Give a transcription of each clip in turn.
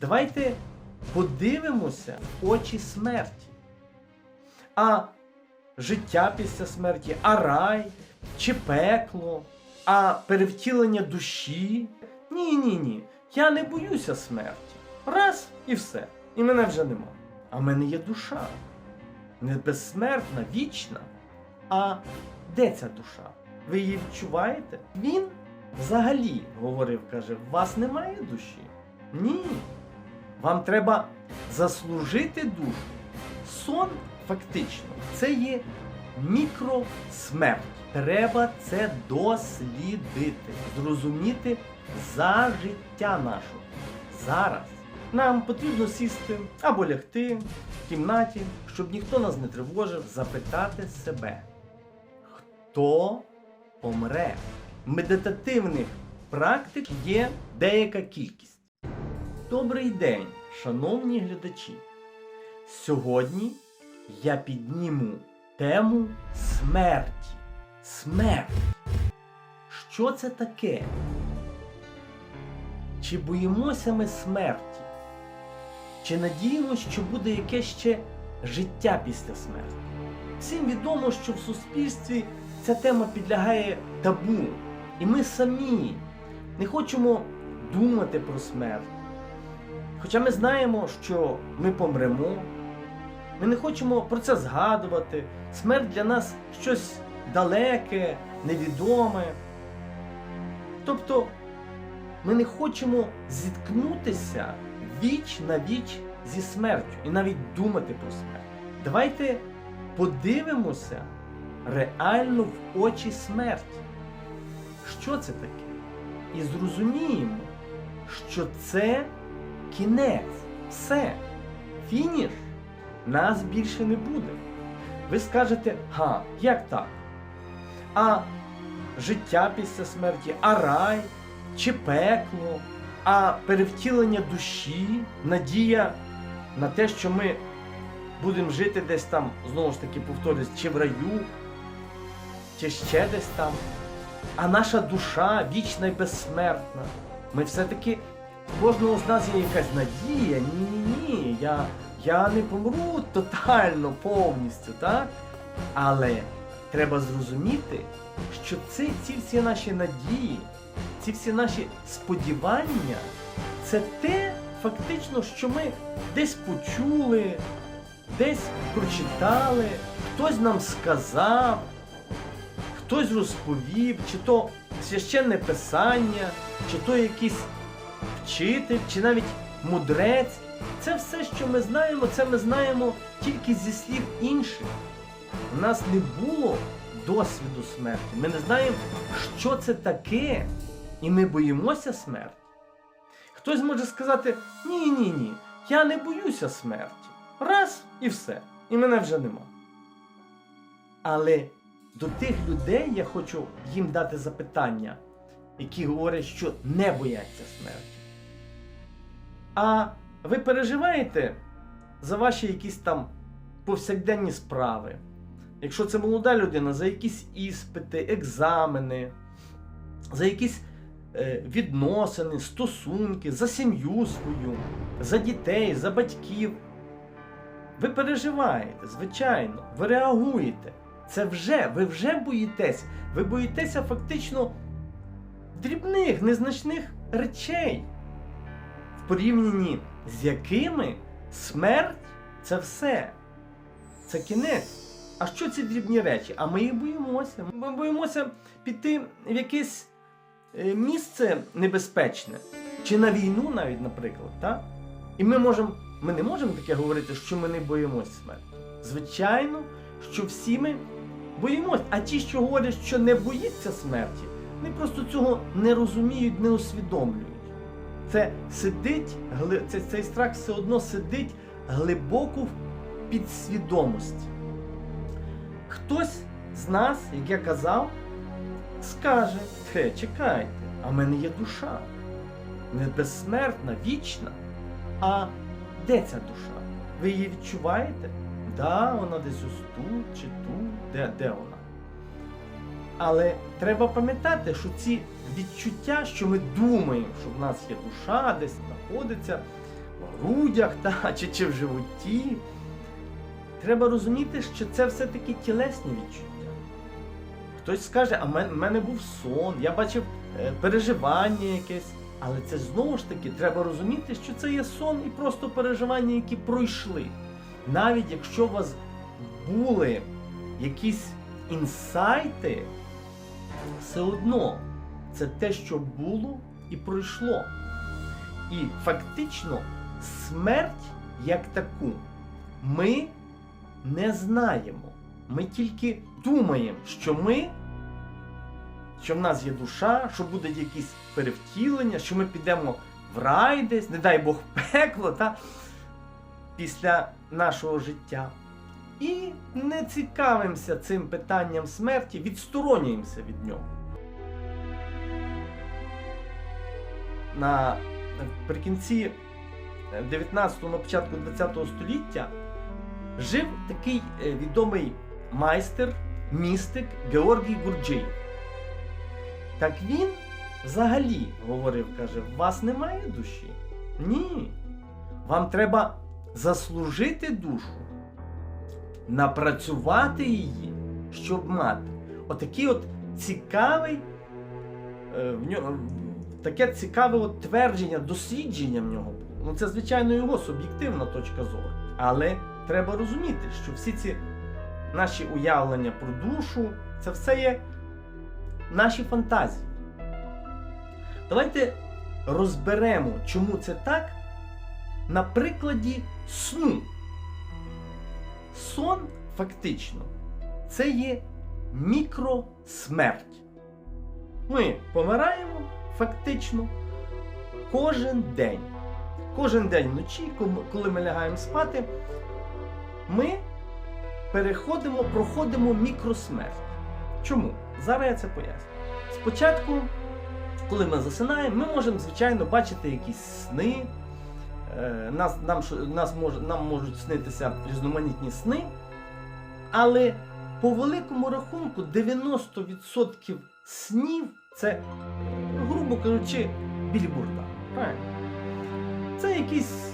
Давайте подивимося в очі смерті. А життя після смерті, а рай чи пекло, а перевтілення душі. Ні, ні, ні. Я не боюся смерті. Раз і все. І мене вже нема. А в мене є душа. Не безсмертна, вічна. А де ця душа? Ви її відчуваєте? Він взагалі говорив, каже, у вас немає душі. Ні. Вам треба заслужити душу. Сон фактично це є мікросмерть. Треба це дослідити, зрозуміти за життя нашого. Зараз нам потрібно сісти або лягти в кімнаті, щоб ніхто нас не тривожив, запитати себе, хто помре. Медитативних практик є деяка кількість. Добрий день, шановні глядачі. Сьогодні я підніму тему смерті. Смерть. Що це таке? Чи боїмося ми смерті? Чи надіємося, що буде якесь ще життя після смерті? Всім відомо, що в суспільстві ця тема підлягає табу. І ми самі не хочемо думати про смерть. Хоча ми знаємо, що ми помремо, ми не хочемо про це згадувати. Смерть для нас щось далеке, невідоме. Тобто ми не хочемо зіткнутися віч на віч зі смертю і навіть думати про смерть. Давайте подивимося реально в очі смерті. Що це таке? І зрозуміємо, що це кінець, все, фініш, нас більше не буде. Ви скажете, га, як так? А життя після смерті, а рай чи пекло, а перевтілення душі, надія на те, що ми будемо жити десь там, знову ж таки повторюсь, чи в раю, чи ще десь там. А наша душа вічна і безсмертна. Ми все-таки кожного з нас є якась надія. Ні, ні, ні. Я, я не помру тотально, повністю, так? Але треба зрозуміти, що ці, ці всі наші надії, ці всі наші сподівання, це те, фактично, що ми десь почули, десь прочитали, хтось нам сказав, хтось розповів, чи то священне писання, чи то якийсь вчитель, чи навіть мудрець. Це все, що ми знаємо, це ми знаємо тільки зі слів інших. У нас не було досвіду смерті. Ми не знаємо, що це таке, і ми боїмося смерті. Хтось може сказати: ні, ні, ні, я не боюся смерті. Раз і все. І мене вже нема. Але до тих людей я хочу їм дати запитання, які говорять, що не бояться смерті. А ви переживаєте за ваші якісь там повсякденні справи? Якщо це молода людина, за якісь іспити, екзамени, за якісь е, відносини, стосунки, за сім'ю свою, за дітей, за батьків. Ви переживаєте, звичайно, ви реагуєте. Це вже, ви вже боїтесь. Ви боїтеся фактично дрібних, незначних речей, порівнянні з якими смерть це все. Це кінець. А що ці дрібні речі? А ми їх боїмося. Ми боїмося піти в якесь е, місце небезпечне, чи на війну навіть, наприклад. Так? І ми можемо, ми не можемо таке говорити, що ми не боїмося смерті. Звичайно, що всі ми боїмося. А ті, що говорять, що не боїться смерті, вони просто цього не розуміють, не усвідомлюють. Це сидить, це, цей страх все одно сидить глибоко в підсвідомості. Хтось з нас, як я казав, скаже: Хе, чекайте, а в мене є душа. Не безсмертна, вічна. А де ця душа? Ви її відчуваєте? Да, вона десь ось тут чи тут, де, де вона? Але треба пам'ятати, що ці відчуття, що ми думаємо, що в нас є душа, десь знаходиться, в грудях та, чи, чи в животі. Треба розуміти, що це все-таки тілесні відчуття. Хтось скаже, а в мене був сон, я бачив е, переживання якесь. Але це знову ж таки треба розуміти, що це є сон і просто переживання, які пройшли. Навіть якщо у вас були якісь інсайти, все одно це те, що було і пройшло. І фактично смерть як таку ми не знаємо. Ми тільки думаємо, що ми, що в нас є душа, що буде якісь перевтілення, що ми підемо в рай десь, не дай Бог, пекло, та, після нашого життя. І не цікавимося цим питанням смерті, відсторонюємося від нього. На, наприкінці 19-го, на початку 20-го століття жив такий е, відомий майстер, містик Георгій Гурджиєв. Так він взагалі говорив, каже, у вас немає душі? Ні. Вам треба заслужити душу, напрацювати її, щоб мати. Отакий от цікавий, е, в нього, таке цікаве твердження, дослідження в нього було. Ну це, звичайно, його суб'єктивна точка зору. Але треба розуміти, що всі ці наші уявлення про душу, це все є наші фантазії. Давайте розберемо, чому це так, на прикладі сну. Сон фактично це є мікросмерть. Ми помираємо фактично кожен день. Кожен день вночі, коли ми лягаємо спати, ми переходимо, проходимо мікросмерть. Чому? Зараз я це поясню. Спочатку, коли ми засинаємо, ми можемо, звичайно, бачити якісь сни. Е, Нас, нам, нас може, нам можуть снитися різноманітні сни. Але по великому рахунку 90% снів це, грубо кажучи, білібурда. Правильно? Це якийсь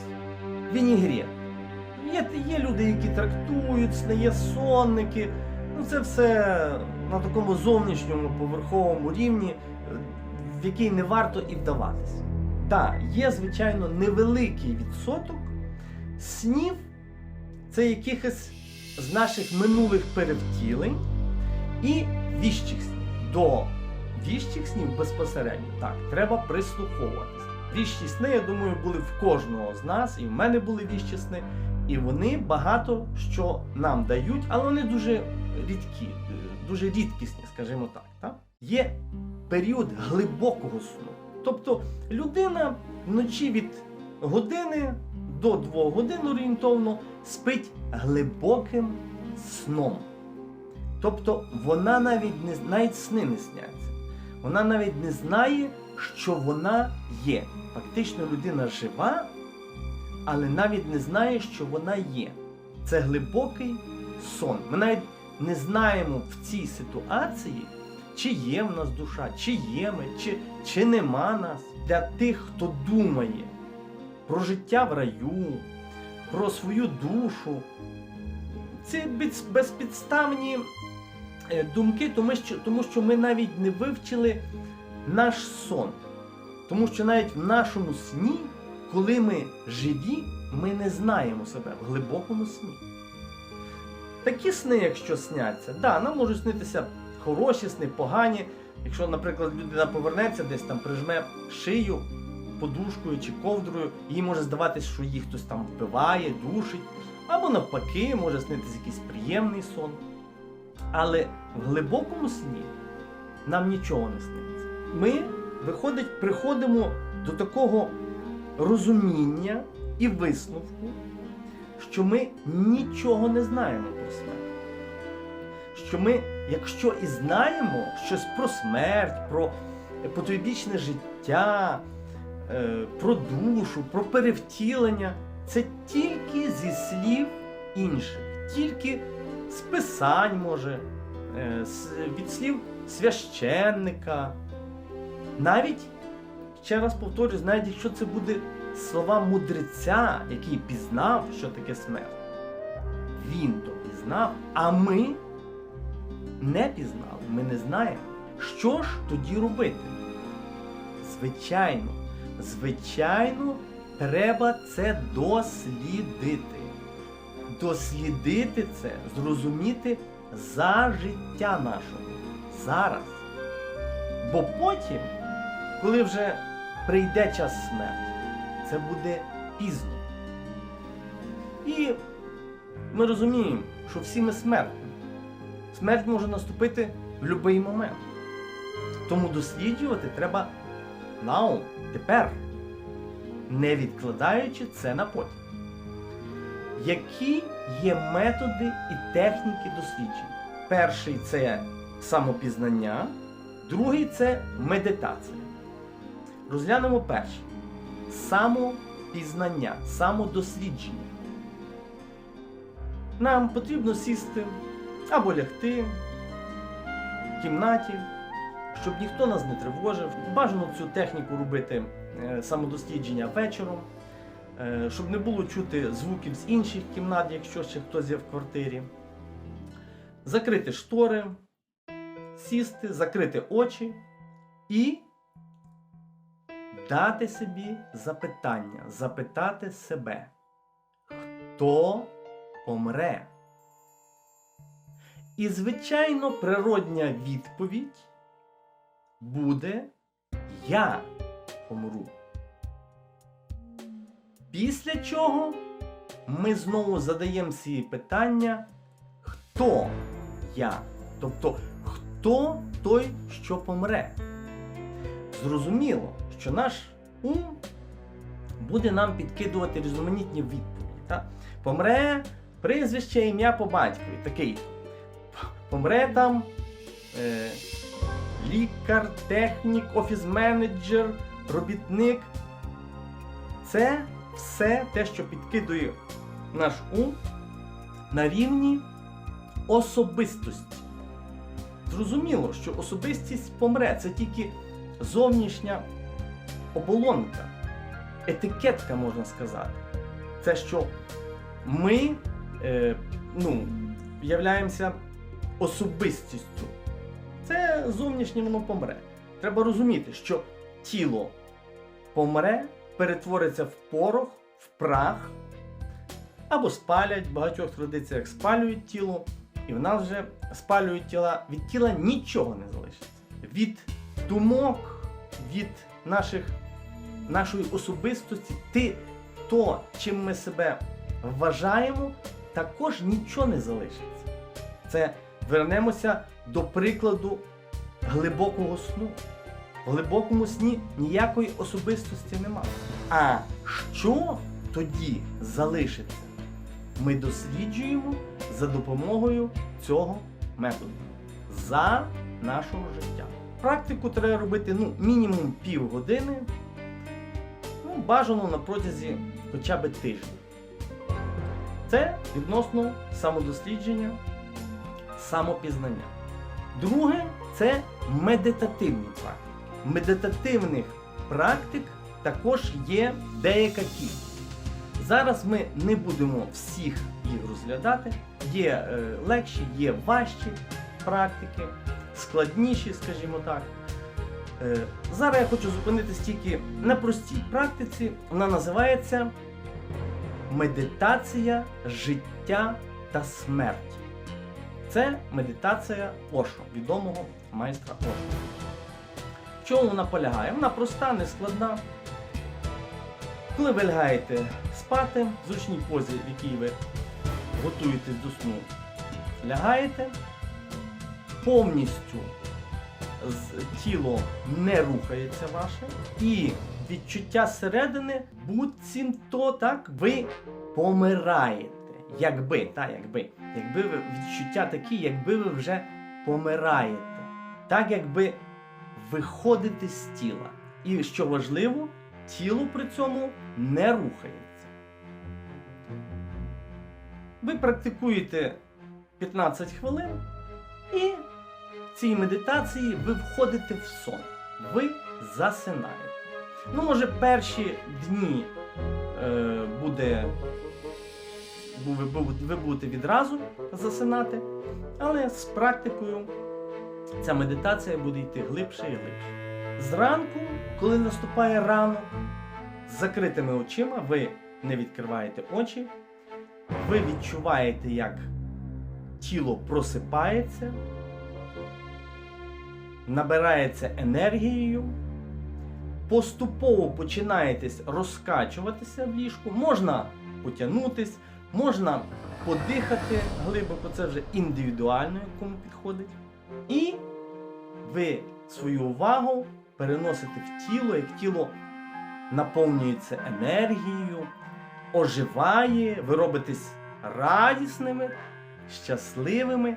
вінігрет. Є, є люди, які трактують є сонники. Ну це все на такому зовнішньому поверховому рівні, в який не варто і вдаватися. Так, є, звичайно, невеликий відсоток снів, це якихось з наших минулих перевтілень і віщих снів. До віщих снів безпосередньо так, треба прислуховуватися. Віщі сни, я думаю, були в кожного з нас, і в мене були віщі сни. І вони багато що нам дають, але вони дуже рідкі, е, дуже рідкісні, скажімо так. так? Є період глибокого сну. Тобто людина вночі від години до двох годин орієнтовно спить глибоким сном. Тобто вона навіть не навіть сни не сняться. Вона навіть не знає, що вона є. Фактично людина жива, але навіть не знає, що вона є. Це глибокий сон. Ми навіть не знаємо в цій ситуації, чи є в нас душа, чи є ми, чи, чи нема нас. Для тих, хто думає про життя в раю, про свою душу. Це безпідставні думки, тому що, ми навіть не вивчили наш сон. Тому що навіть в нашому сні, коли ми живі, ми не знаємо себе в глибокому сні. Такі сни, якщо сняться, да, нам можуть снитися хороші сни, погані. Якщо, наприклад, людина повернеться, десь там прижме шию подушкою чи ковдрою, їй може здаватись, що її хтось там вбиває, душить, або навпаки, може снитися якийсь приємний сон. Але в глибокому сні нам нічого не сниться. Ми, виходить, приходимо до такого розуміння і висновку, що ми нічого не знаємо про смерть. Що ми, якщо і знаємо щось про смерть, про потойбічне життя, е, про душу, про перевтілення, це тільки зі слів інших, тільки з писань, може, е, від слів священника. Навіть, ще раз повторюсь, навіть якщо це буде слова мудреця, який пізнав, що таке смерть. Він то пізнав, а ми не пізнали, ми не знаємо. Що ж тоді робити? Звичайно, звичайно, треба це дослідити. Дослідити це, зрозуміти за життя нашого. Зараз. Бо потім, коли вже прийде час смерті, це буде пізно. І ми розуміємо, що всі ми смертні. Смерть може наступити в будь-який момент. Тому досліджувати треба now, тепер, не відкладаючи це на потім. Які є методи і техніки дослідження? Перший це самопізнання, другий це медитація. Розглянемо перше. Самопізнання, самодослідження. Нам потрібно сісти або лягти в кімнаті, щоб ніхто нас не тривожив. Бажано цю техніку робити е, самодослідження вечором, щоб не було чути звуків з інших кімнат, якщо ще хтось є в квартирі. Закрити штори, сісти, закрити очі і дати собі запитання, запитати себе, хто помре? І, звичайно, природня відповідь буде Я помру. Після чого ми знову задаємо собі питання, хто я? Тобто, хто той, що помре? Зрозуміло, що наш ум буде нам підкидувати різноманітні відповіді. Та? Помре прізвище, ім'я по батькові, такий. Помре там е, лікар, технік, офіс-менеджер, робітник. Це все те, що підкидує наш ум на рівні особистості. Зрозуміло, що особистість помре, це тільки зовнішня оболонка, етикетка, можна сказати. Це що ми е, ну, являємося особистістю. Це зовнішнє воно помре. Треба розуміти, що тіло помре, перетвориться в порох, в прах, або спалять, в багатьох традиціях спалюють тіло, і в нас вже спалюють тіла. Від тіла нічого не залишиться. Від думок, від наших, нашої особистості, ти, то, чим ми себе вважаємо, також нічого не залишиться. Це вернемося до прикладу глибокого сну. В глибокому сні ніякої особистості немає. А що тоді залишиться? Ми досліджуємо за допомогою цього методу за нашого життя. Практику треба робити ну, мінімум півгодини, ну, бажано на протязі хоча б тижня. Це відносно самодослідження, самопізнання. Друге це медитативні практики. Медитативних практик також є деяка. Зараз ми не будемо всіх їх розглядати. Є е, легші, є важчі практики, складніші, скажімо так. Е, зараз я хочу зупинитись тільки на простій практиці. Вона називається медитація життя та смерті. Це медитація Ошо, відомого майстра Ошо. Чому вона полягає? Вона проста, нескладна. Коли ви лягаєте спати в зручній позі, в якій ви готуєтесь до сну, лягаєте, повністю тіло не рухається ваше, і відчуття зсередини буцімто так ви помираєте. Якби, так, якби. Якби ви відчуття такі, якби ви вже помираєте. Так, якби виходите з тіла. І що важливо, тіло при цьому не рухається. Ви практикуєте 15 хвилин, і в цій медитації ви входите в сон. Ви засинаєте. Ну, може, перші дні е, буде. бу- Ви, бу- ви будете відразу засинати, але з практикою ця медитація буде йти глибше і глибше. Зранку, коли наступає ранок, з закритими очима, ви не відкриваєте очі, ви відчуваєте, як тіло просипається, набирається енергією, поступово починаєтесь розкачуватися в ліжку, можна потягнутись, можна подихати глибоко, це вже індивідуально, кому підходить. І ви свою увагу переносите в тіло, як тіло наповнюється енергією, оживає, ви робитесь радісними, щасливими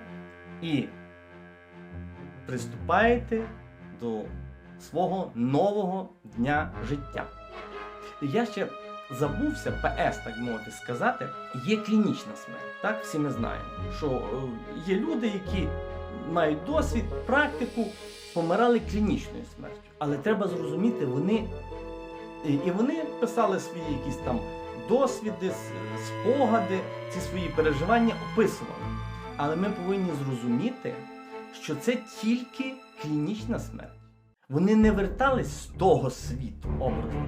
і приступаєте до свого нового дня життя. Я ще забувся, ПС, так мовити сказати, є клінічна смерть. Так, всі ми знаємо, що е, є люди, які мають досвід, практику, помирали клінічною смертю. Але треба зрозуміти, вони і, вони писали свої якісь там досвіди, спогади, ці свої переживання описували. Але ми повинні зрозуміти, що це тільки клінічна смерть. Вони не вертались з того світу, образно.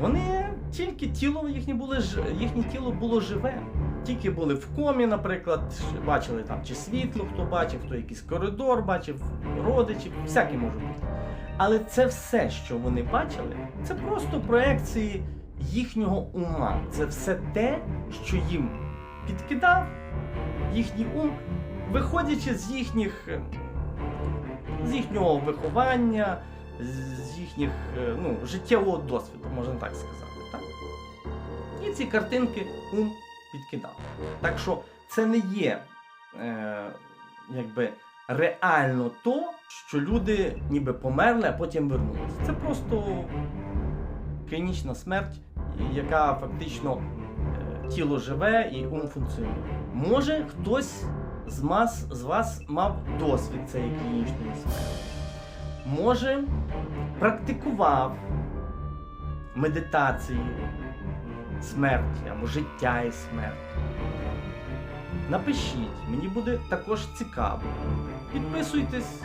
Вони тільки тіло їхнє було їхнє тіло було живе. Тільки були в комі, наприклад, бачили там чи світло, хто бачив, хто якийсь коридор бачив, родичів, всяке може бути. Але це все, що вони бачили, це просто проекції їхнього ума. Це все те, що їм підкидав їхній ум, виходячи з їхніх е, з їхнього виховання, з- з їхніх е, ну, життєвого досвіду, можна так сказати. Так? І ці картинки ум підкидав. Так що це не є е, якби реально то, що люди ніби померли, а потім вернулися. Це просто клінічна смерть, яка фактично е, тіло живе і ум функціонує. Може, хтось з вас, з вас мав досвід цієї клінічної смерті. Може, практикував медитації смерті або життя і смерть. Напишіть, мені буде також цікаво. Підписуйтесь,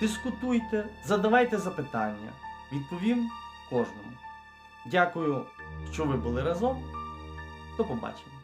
дискутуйте, задавайте запитання. Відповім кожному. Дякую, що ви були разом. До побачення.